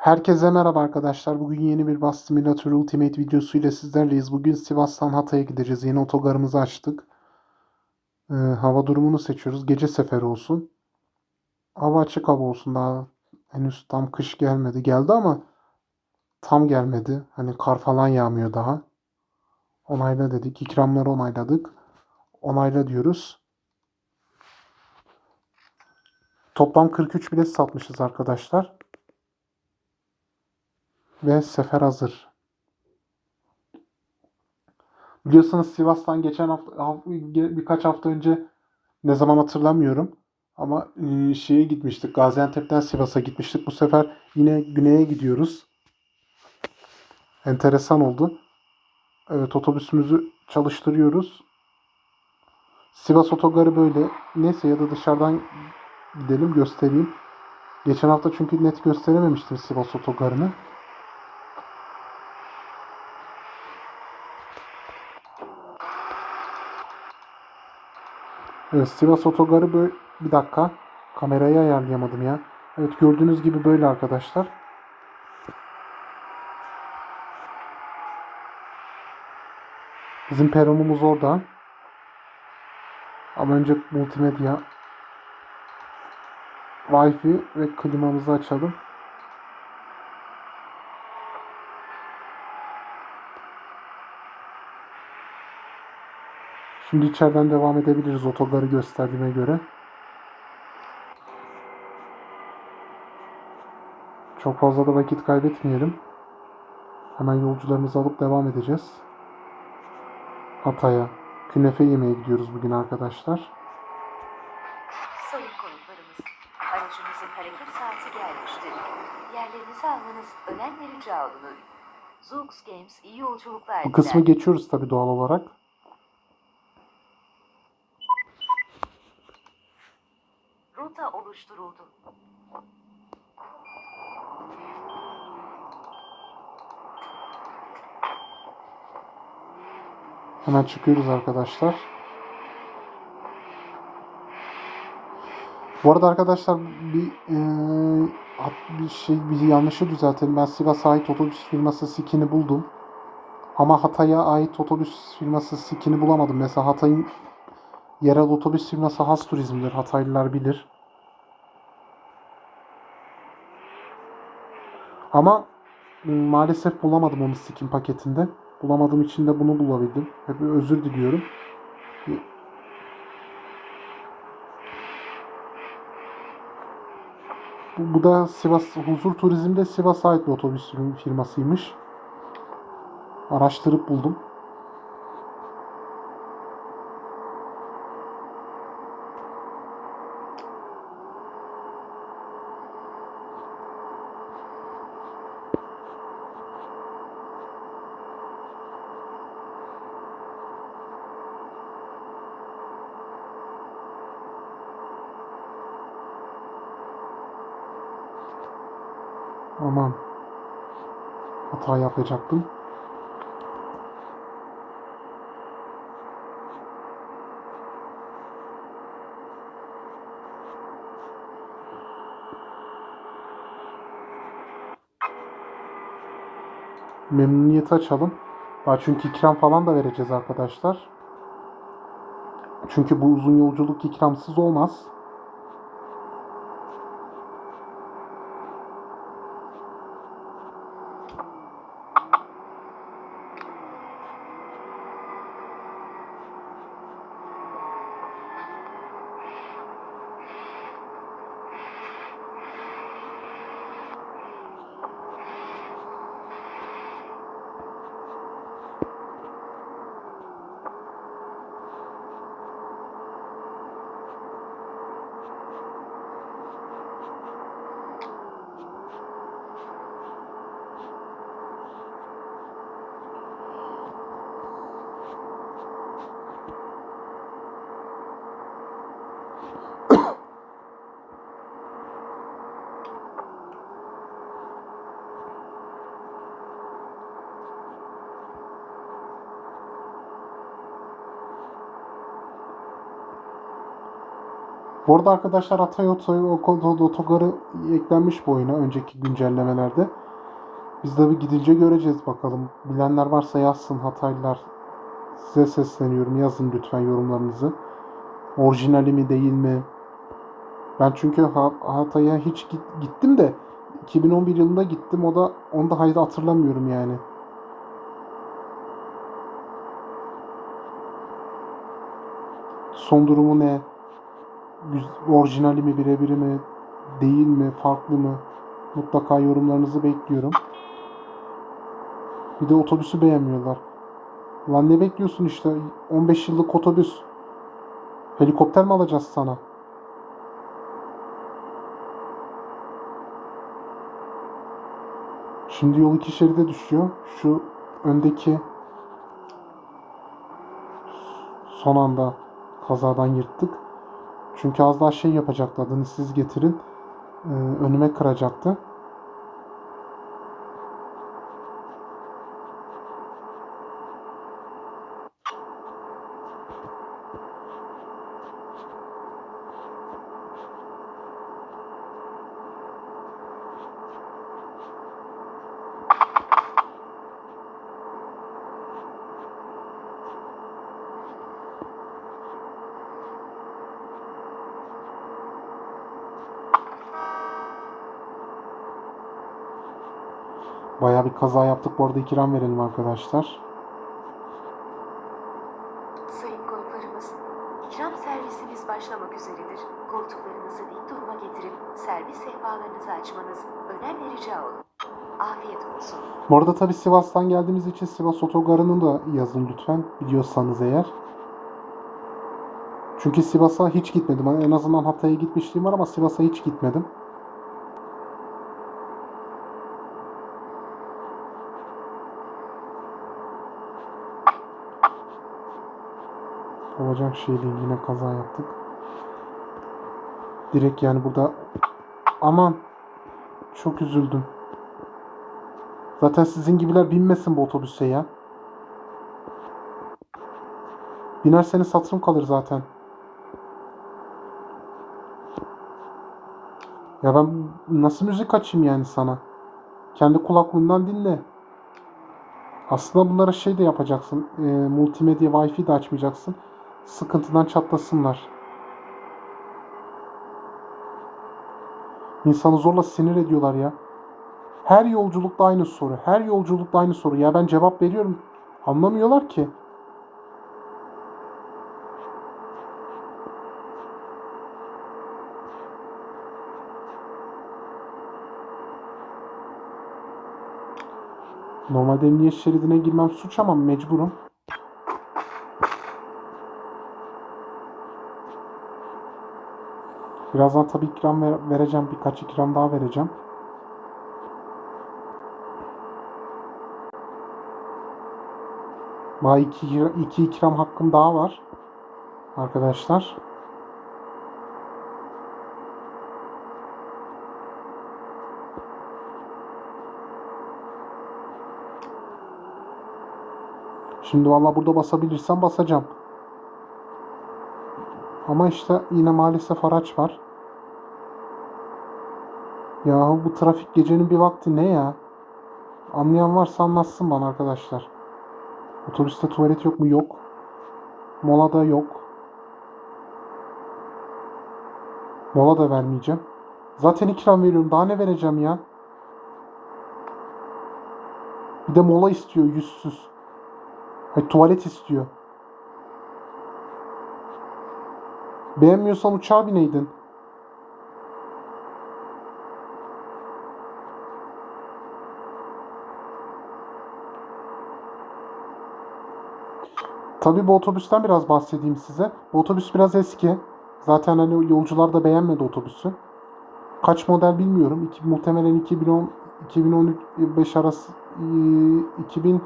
Herkese merhaba arkadaşlar. Bugün yeni bir Bus Simulator Ultimate videosu ile sizlerleyiz. Bugün Sivas'tan Hatay'a gideceğiz. Yeni otogarımızı açtık. Ee, hava durumunu seçiyoruz. Gece seferi olsun. Hava açık hava olsun. Daha henüz tam kış gelmedi. Geldi ama tam gelmedi. Hani kar falan yağmıyor daha. Onayla dedik. İkramları onayladık. Onayla diyoruz. Toplam 43 bilet satmışız arkadaşlar. Ve sefer hazır. Biliyorsunuz Sivas'tan geçen hafta birkaç hafta önce ne zaman hatırlamıyorum ama e, şeye gitmiştik. Gaziantep'ten Sivas'a gitmiştik. Bu sefer yine güneye gidiyoruz. Enteresan oldu. Evet otobüsümüzü çalıştırıyoruz. Sivas otogarı böyle. Neyse ya da dışarıdan gidelim göstereyim. Geçen hafta çünkü net gösterememiştim Sivas otogarını. Evet, Sivas Otogarı böyle... Bir dakika. Kamerayı ayarlayamadım ya. Evet gördüğünüz gibi böyle arkadaşlar. Bizim peronumuz orada. Ama önce multimedya Wi-Fi ve klimamızı açalım. Şimdi içeriden devam edebiliriz otogarı gösterdiğime göre. Çok fazla da vakit kaybetmeyelim. Hemen yolcularımızı alıp devam edeceğiz. Hatay'a. Künefe yemeye gidiyoruz bugün arkadaşlar. Sayın konuklarımız, aracımızın hareket saati gelmiştir. Yerlerinizi almanız önemli rica olunur. Zoox Games iyi yolculuklar Bu kısmı geçiyoruz tabi doğal olarak. Rota oluşturuldu. Hemen çıkıyoruz arkadaşlar. Bu arada arkadaşlar bir hat- bir şey bir yanlışı düzeltelim. Ben Sivas'a ait otobüs firması Skin'i buldum. Ama Hatay'a ait otobüs firması Skin'i bulamadım. Mesela Hatay'ın yerel otobüs firması Has Turizm'dir. Hataylılar bilir. Ama m, maalesef bulamadım onu Skin paketinde. Bulamadığım için de bunu bulabildim. Hep özür diliyorum. Bu, bu da Sivas Huzur Turizm'de Sivas'a ait bir otobüs firmasıymış. Araştırıp buldum. Aman. Hata yapacaktım. Memnuniyeti açalım. Daha çünkü ikram falan da vereceğiz arkadaşlar. Çünkü bu uzun yolculuk ikramsız olmaz. Bu arada arkadaşlar Hatay Oto- Otogarı eklenmiş bu oyuna önceki güncellemelerde. Biz de bir gidince göreceğiz bakalım. Bilenler varsa yazsın Hataylılar. Size sesleniyorum. Yazın lütfen yorumlarınızı. Orijinali mi değil mi? Ben çünkü Ha- Hatay'a hiç git- gittim de 2011 yılında gittim. O da onu da hayır hatırlamıyorum yani. Son durumu ne? Orijinali mi birebiri mi? Değil mi? Farklı mı? Mutlaka yorumlarınızı bekliyorum. Bir de otobüsü beğenmiyorlar. Lan ne bekliyorsun işte? 15 yıllık otobüs. Helikopter mi alacağız sana? Şimdi yol iki şeride düşüyor. Şu öndeki son anda kazadan yırttık. Çünkü az daha şey yapacaktı adını siz getirin. Ee, önüme kıracaktı. Bayağı bir kaza yaptık. Bu arada ikram verelim arkadaşlar. Sayın konuklarımız, ikram servisimiz başlamak üzeredir. Koltuklarınızı dik duruma getirip servis sehpalarınızı açmanız önemli rica olur. Afiyet olsun. Bu arada tabii Sivas'tan geldiğimiz için Sivas Otogarı'nı da yazın lütfen. Biliyorsanız eğer. Çünkü Sivas'a hiç gitmedim. En azından Hatay'a gitmişliğim var ama Sivas'a hiç gitmedim. Olacak şey değil. Yine kaza yaptık. Direkt yani burada aman çok üzüldüm. Zaten sizin gibiler binmesin bu otobüse ya. Binerseniz hatırım kalır zaten. Ya ben nasıl müzik açayım yani sana? Kendi kulaklığından dinle. Aslında bunlara şey de yapacaksın. E, multimedya wifi de açmayacaksın. Sıkıntıdan çatlasınlar. İnsanı zorla sinir ediyorlar ya. Her yolculukta aynı soru. Her yolculukta aynı soru. Ya ben cevap veriyorum. Anlamıyorlar ki. Normalde emniyet şeridine girmem suç ama mecburum. Birazdan tabii ikram ver- vereceğim. Birkaç ikram daha vereceğim. Daha iki, iki ikram hakkım daha var. Arkadaşlar. Şimdi valla burada basabilirsem basacağım. Ama işte yine maalesef araç var. Ya bu trafik gecenin bir vakti ne ya? Anlayan varsa anlatsın bana arkadaşlar. Otobüste tuvalet yok mu? Yok. Molada yok. Mola da vermeyeceğim. Zaten ikram veriyorum. Daha ne vereceğim ya? Bir de mola istiyor yüzsüz. Hayır, tuvalet istiyor. Beğenmiyorsan uçağa bineydin. Tabii bu otobüsten biraz bahsedeyim size. Bu otobüs biraz eski. Zaten hani yolcular da beğenmedi otobüsü. Kaç model bilmiyorum. İki, muhtemelen 2010 2015 arası e, 2000 e,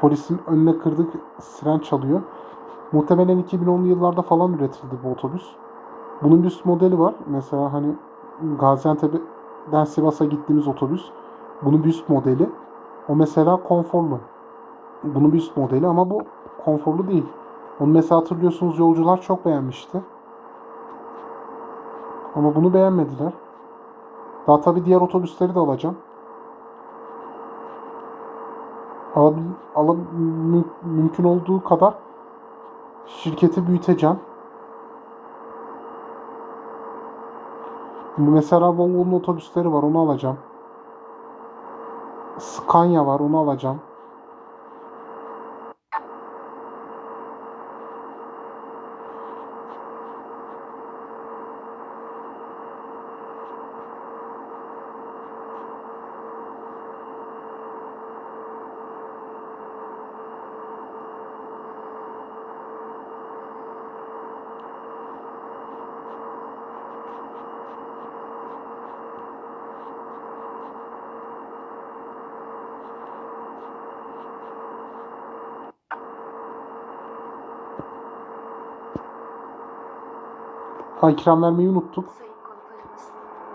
polisin önüne kırdık siren çalıyor. Muhtemelen 2010'lu yıllarda falan üretildi bu otobüs. Bunun bir üst modeli var. Mesela hani Gaziantep'ten Sivas'a gittiğimiz otobüs. Bunun bir üst modeli. O mesela konforlu. Bunun bir üst modeli ama bu konforlu değil. Onu mesela hatırlıyorsunuz yolcular çok beğenmişti. Ama bunu beğenmediler. Daha tabii diğer otobüsleri de alacağım. Alabil, ala, mü- mümkün olduğu kadar şirketi büyüteceğim. Mesela Volvo'nun otobüsleri var onu alacağım. Scania var onu alacağım. Ha ikram vermeyi unuttuk. Sayın konuklarımız,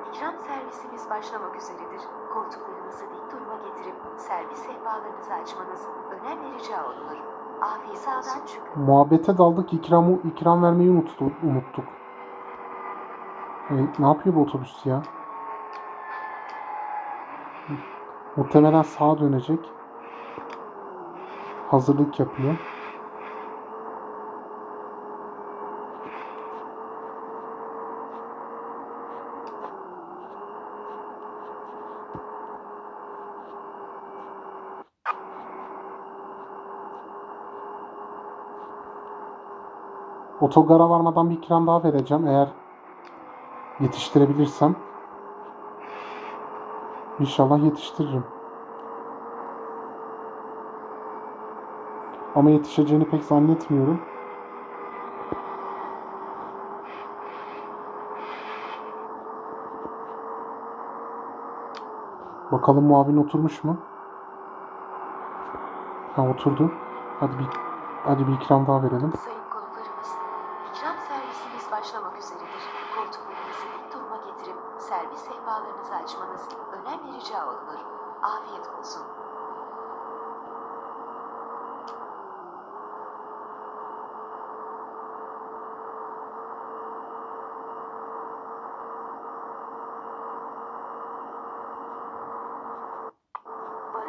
ikram servisimiz başlamak üzeredir. Koltuklarınızı dik duruma getirip servis sehpalarınızı açmanız önemli rica olunur. Afiyet sağdan çıkın. Muhabbete daldık ikramı ikram vermeyi unuttuk. unuttuk. E, ne yapıyor bu otobüs ya? Muhtemelen sağa dönecek. Hazırlık yapıyor. Otogara varmadan bir ikram daha vereceğim eğer yetiştirebilirsem. İnşallah yetiştiririm. Ama yetişeceğini pek zannetmiyorum. Bakalım muavin oturmuş mu? Ha oturdu. Hadi bir hadi bir ikram daha verelim. Sayın konuklarımız, ikram servisimiz başlamak üzeredir. Koltuklarınızı dik duruma getirip servis sehpalarınızı açmanız önemli rica olunur. Afiyet olsun.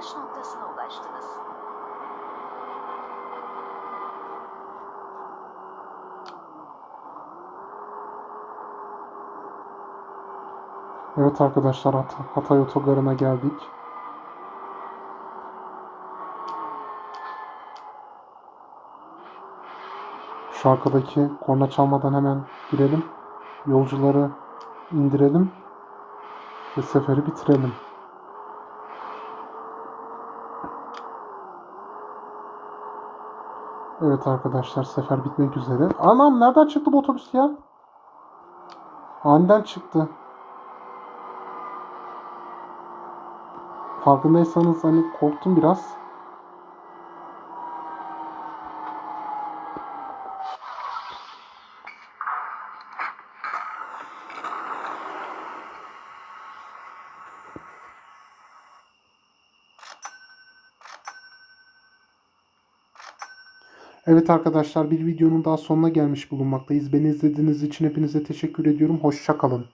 Varış noktasına ulaştınız. Evet arkadaşlar Hat Hatay Otogarı'na geldik. Şu arkadaki korna çalmadan hemen girelim. Yolcuları indirelim. Ve seferi bitirelim. Evet arkadaşlar sefer bitmek üzere. Anam nereden çıktı bu otobüs ya? Aniden çıktı. Farkındaysanız hani korktum biraz. Evet arkadaşlar bir videonun daha sonuna gelmiş bulunmaktayız. Beni izlediğiniz için hepinize teşekkür ediyorum. Hoşça kalın.